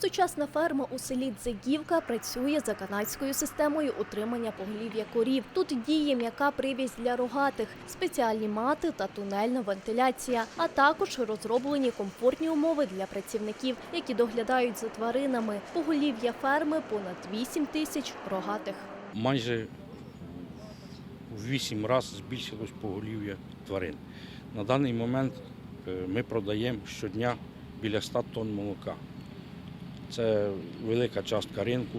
Сучасна ферма у селі Дзигівка працює за канадською системою утримання поголів'я корів. Тут діє м'яка прив'язь для рогатих, спеціальні мати та тунельна вентиляція, а також розроблені комфортні умови для працівників, які доглядають за тваринами. Поголів'я ферми понад 8 тисяч рогатих. майже в 8 разів збільшилось поголів'я тварин. На даний момент е, ми продаємо щодня біля 100 тонн молока. Це велика частка ринку.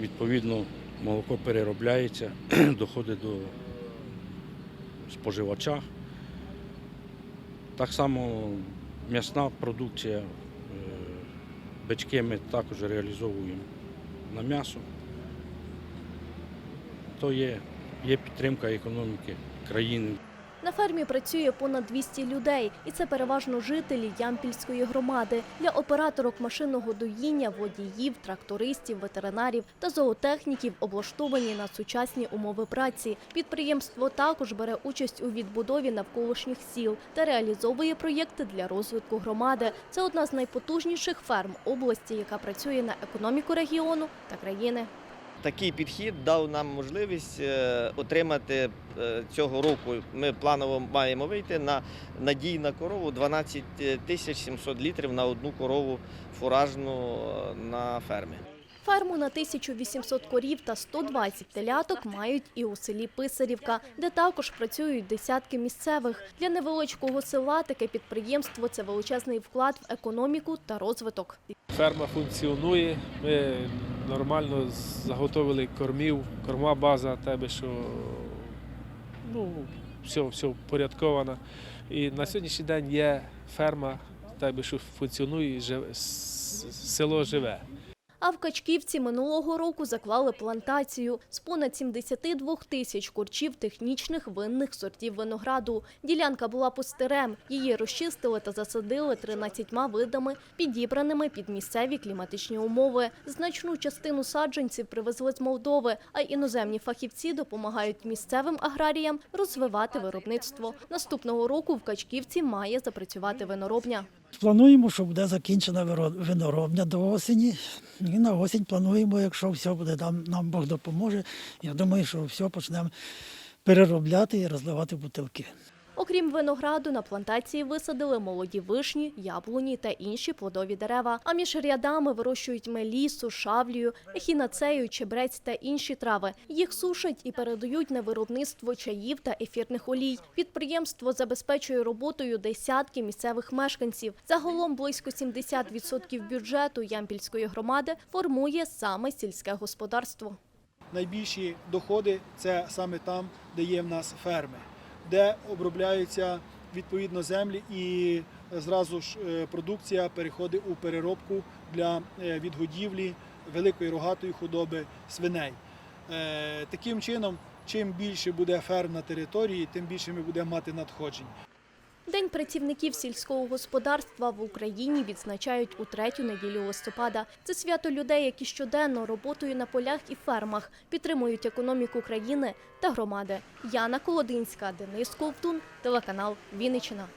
Відповідно, молоко переробляється, доходить до споживача. Так само м'ясна продукція, е, бички ми також реалізовуємо на м'ясо то є, є підтримка економіки країни. На фермі працює понад 200 людей, і це переважно жителі Ямпільської громади. Для операторок машинного доїння, водіїв, трактористів, ветеринарів та зоотехніків облаштовані на сучасні умови праці. Підприємство також бере участь у відбудові навколишніх сіл та реалізовує проєкти для розвитку громади. Це одна з найпотужніших ферм області, яка працює на економіку регіону та країни. Такий підхід дав нам можливість е, отримати е, цього року. Ми планово маємо вийти на надій на корову 12 тисяч 700 літрів на одну корову фуражну е, на фермі. Ферму на 1800 корів та 120 теляток мають і у селі Писарівка, де також працюють десятки місцевих. Для невеличкого села таке підприємство це величезний вклад в економіку та розвиток. Ферма функціонує. Ми нормально заготовили кормів, корма база, тебе, що ну, все, все впорядковано. І на сьогоднішній день є ферма, тебе, що функціонує, живе село живе. А в Качківці минулого року заклали плантацію з понад 72 тисяч корчів технічних винних сортів винограду. Ділянка була пустирем. Її розчистили та засадили 13 видами, підібраними під місцеві кліматичні умови. Значну частину саджанців привезли з Молдови, а іноземні фахівці допомагають місцевим аграріям розвивати виробництво. Наступного року в Качківці має запрацювати виноробня. Плануємо, що буде закінчена виноробня до осені. І на осінь плануємо, якщо все буде нам, нам Бог допоможе. Я думаю, що все почнемо переробляти і розливати бутилки. Окрім винограду, на плантації висадили молоді вишні, яблуні та інші плодові дерева. А між рядами вирощують мелісу, шавлію, ехінацею, чебрець та інші трави. Їх сушать і передають на виробництво чаїв та ефірних олій. Підприємство забезпечує роботою десятки місцевих мешканців. Загалом близько 70% бюджету Ямпільської громади формує саме сільське господарство. найбільші доходи це саме там, де є в нас ферми, де обробляються відповідно землі і зразу ж е, продукція переходить у переробку для е, відгодівлі великої рогатої худоби свиней. Е, Таким чином, чим більше буде ферм на території, тим більше ми будемо мати надходжень. День працівників сільського господарства в Україні відзначають у третю неділю листопада. Це свято людей, які щоденно роботою на полях і фермах підтримують економіку країни та громади. Яна Колодинська, Денис Ковтун, телеканал Вінниччина.